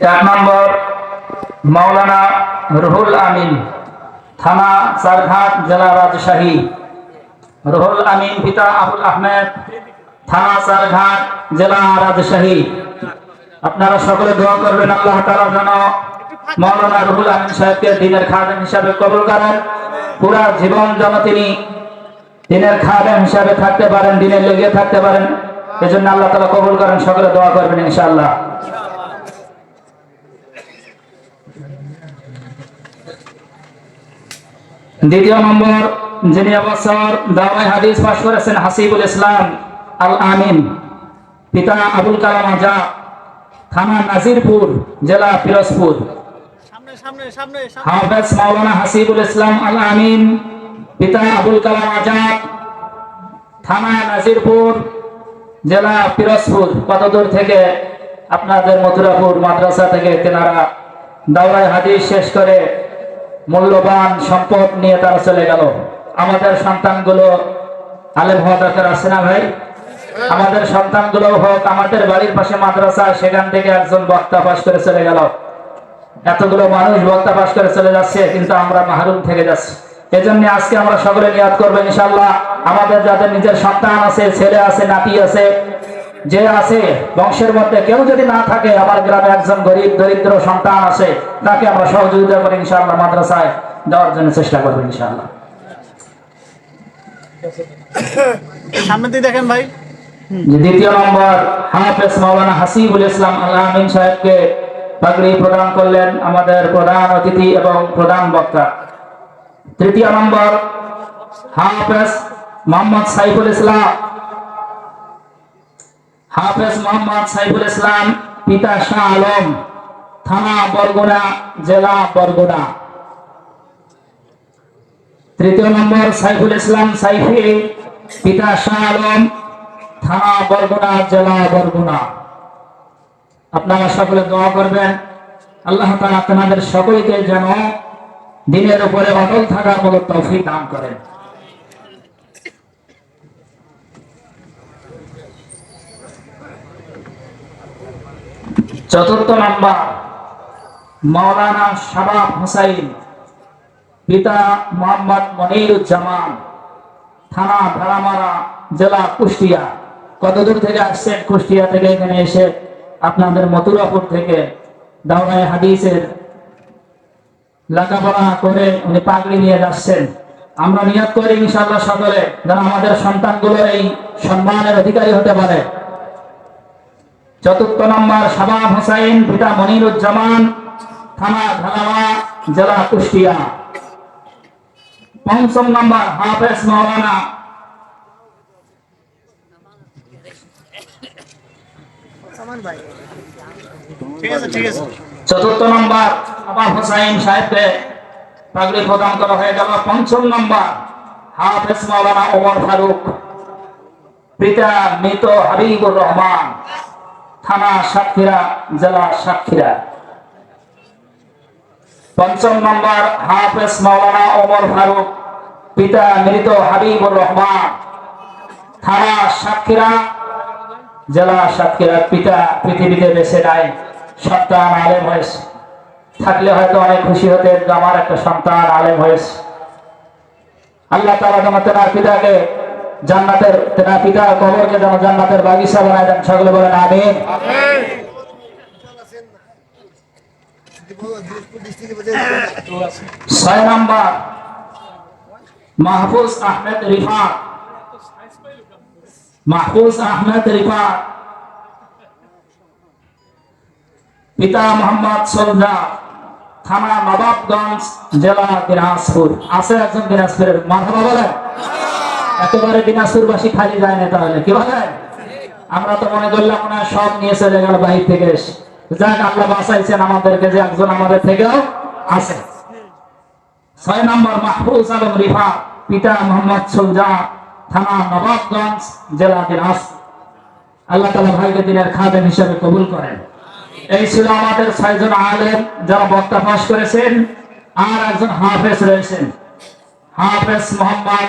এক নম্বর, মাওলানা রুহুল আমিন, থানা চারঘাট, জেলা রাজশাহী। রুহুল আমিন পিতা আবুল আহমেদ, থানা চারঘাট, জেলা রাজশাহী। আপনারা সকলে দোয়া করবেন, আল্লাহ তাআলা যেন মাওলানা রুহুল আমিন সাহেবকে দিনের খাদেম হিসাবে কবুল করেন। পুরা জীবন যেন তিনি দিনের খাদেম হিসাবে থাকতে পারেন দিনের লেগে থাকতে পারেন। এজন্য আল্লাহ তাআলা কবুল করেন, সকলে দোয়া করবেন ইনশাআল্লাহ। দ্বিতীয় নম্বর যিনি অবসর দাওয়াই হাদিস পাশ করেছেন হাসিবুল ইসলাম আল আমিন পিতা আবুল কালাম আজা থানা নাজিরপুর জেলা পিরোজপুর। সামনে সামনে সামনে সামনে। হাফেজ মাওলানা হাসিবুল ইসলাম আল আমিন পিতা আবুল কালাম আজাদ থানা নাজিরপুর জেলা পিরোজপুর। কত দূর থেকে আপনাদের মথুরাপুর মাদ্রাসা থেকে তেনারা দাওরাই হাদিস শেষ করে মূল্যবান সম্পদ নিয়ে তারা চলে গেল। আমাদের সন্তানগুলো আলেম হওয়া দরকার আছে না ভাই? আমাদের সন্তানগুলো হোক, আমাদের বাড়ির পাশে মাদ্রাসা, সেখান থেকে একজন বক্তা পাশ করে চলে গেল। এতগুলো মানুষ বক্তা পাশ করে চলে যাচ্ছে, কিন্তু আমরা মাহরুম থেকে যাচ্ছি। এজন্য আজকে আমরা সকলে নিয়াদ করব ইনশাল্লাহ আমাদের যাদের নিজের সন্তান আছে, ছেলে আছে, নাতি আছে যে আছে বংশের মধ্যে কেউ যদি না থাকে আমার গ্রামে একজন গরিব দরিদ্র সন্তান আছে তাকে আমরা সহযোগিতা করে ইনশাল্লাহ মাদ্রাসায় দেওয়ার জন্য চেষ্টা করব সামনে দিয়ে দেখেন ভাই। দ্বিতীয় নম্বর হাফেজ মাওলানা হাসিবুল ইসলাম সাহেবকে পাগড়ি প্রদান করলেন আমাদের প্রধান অতিথি এবং প্রধান বক্তা। তৃতীয় নম্বর হাফেজ মোহাম্মদ সাইফুল ইসলাম হাফেজ মোহাম্মদ সাইফুল ইসলাম, পিতা শাহ আলম, থানা বরগুনা, জেলা বরগুনা। তৃতীয় নম্বর, সাইফুল ইসলাম সাইফি, পিতা শাহ আলম, থানা বরগুনা, জেলা বরগুনা। আপনারা সকলে দোয়া করবেন, আল্লাহ তাআলা আপনাদের সকলকে যেন দিনের উপরে অটল থাকার মতো তৌফিক দান করেন। চতুর্থ নাম্বার, মাওলানা শাবাব হুসাইন, পিতা মোহাম্মদ মনিরুজ্জামান, থানা ভেড়ামারা, জেলা কুষ্টিয়া। কতদূর থেকে আসছেন কুষ্টিয়া থেকে এখানে এসে আপনাদের মথুরাপুর থেকে? দাওরাই হাদিসের লেখাপড়া করে উনি পাগড়ি নিয়ে যাচ্ছেন। আমরা নিয়ত করি ইনশাল্লাহ সকলে, যেন আমাদের সন্তানগুলো এই সম্মানের অধিকারী হতে পারে। চতুর্থ নম্বর শাবাব হোসাইন পিতা মনিরুজ্জামান থানা ঢালামা জেলা কুষ্টিয়া। পঞ্চম নম্বর হাফেজ মাওলানা ঠিক আছে ঠিক আছে। চতুর্থ নম্বর আবার হোসাইন সাহেবকে পাগড়ি প্রদান করা হয়ে গেল। পঞ্চম নম্বর হাফেজ মাওলানা ওমর ফারুক পিতা মৃত হাবিবুর রহমান। থানা সাতক্ষীরা, জেলা সাতক্ষীরা। পঞ্চম নম্বর হাফেজ মাওলানা ওমর ফারুক, পিতা মৃত হাবিবুর রহমান। থানা সাতক্ষীরা, জেলা সাতক্ষীরার পিতা পৃথিবীতে বেঁচে নাই, সন্তান আলেম হয়েছে। থাকলে হয়তো অনেক খুশি হতেন আমার একটা সন্তান আলেম হয়েছে। আল্লাহ যেন তেনার পিতাকে জান্নাতের পিতার কবরকে যেন জান্নাতের বাগিচা বানায় দেন, সকলে বলেন আমিন। ছয় নম্বর, মাহফুজ আহমেদ রিফাত। মাহফুজ আহমেদ রিফাত। পিতা মোহাম্মদ সোলজা থানা নবাবগঞ্জ, জেলা দিনাজপুর। আছে একজন দিনাজপুরের মাথা বলেন। একেবারে দিনাজপুরবাসী খালি যায় না তাহলে, কি বলে আমরা তো মনে করলাম হয় সব নিয়ে চলে গেল বাহির থেকে। যাক আল্লাহ বাঁচাইছেন আমাদেরকে, যে একজন আমাদের থেকেও আছে। ছয় নম্বর, মাহফুজ আলম রিফা, পিতা মোহাম্মদ সুলজা থানা নবাবগঞ্জ, জেলা দিনাজপুর আল্লাহ তালা ভাইকে দিনের খাদেম হিসেবে কবুল করেন। এই ছিল আমাদের ছয়জন আলেম যারা বক্তা পাশ করেছেন, আর একজন হাফেজ রয়েছেন। হাফেজ মোহাম্মদ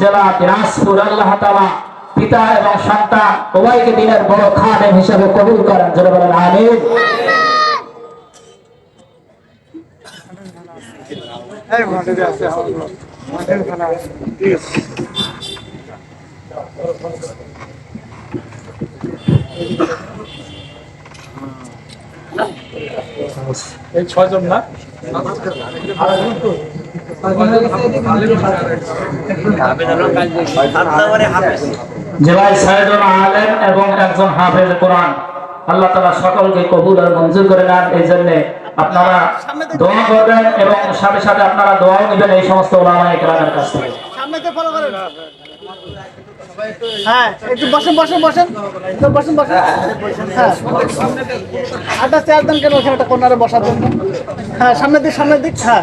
জেলা দিনাজপুর, আল্লাহ তালা পিতা এবং সন্তান উভয়কে দিনের বড় খাদেম হিসেবে কবুল করেন যারা বলেন, আমিন। এই ছয়জন না? এবং একজন কোরআন। আল্লাহ সকলকে কবুল আর মঞ্জুর এই আপনারা এবং সাথে সাথে আপনারা এই সমস্ত হ্যাঁ বসেন হ্যাঁ। বসার হ্যাঁ সামনের দিক সামনের দিক। হ্যাঁ।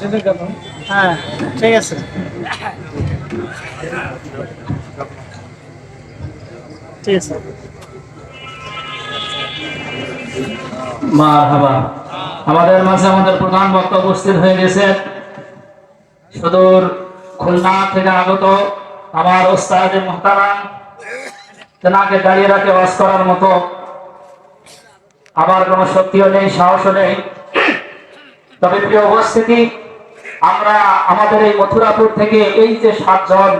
কেন? হ্যাঁ ঠিক আছে। ঠিক আছে। মারহাবা। আমাদের মাঝে আমাদের প্রধান বক্তা উপস্থিত হয়ে গেছে সুদূর খুলনা থেকে আগত আমার ওস্তাদ মহতারাম। তেনাকে দাঁড়িয়ে রাখে বাস করার মতো। আমার কোনো শক্তিও নেই সাহসও নেই। তবে প্রিয় উপস্থিতি আমরা আমাদের এই মথুরাপুর থেকে এই যে সাতজন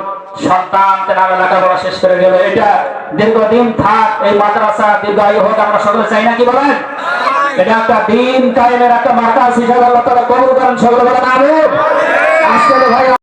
সন্তান তেনার লেখাপড়া শেষ করে গেল এটা দীর্ঘদিন থাক এই মাদ্রাসা দীর্ঘায়ু হোক আমরা সকলে চাই না কি বলেন এটা একটা দিন কায়েমের একটা মার্কাজ হিসাবে আল্লাহ তাআলা কবুল করেন সকলে বলেন আমিন। আজকে ভাই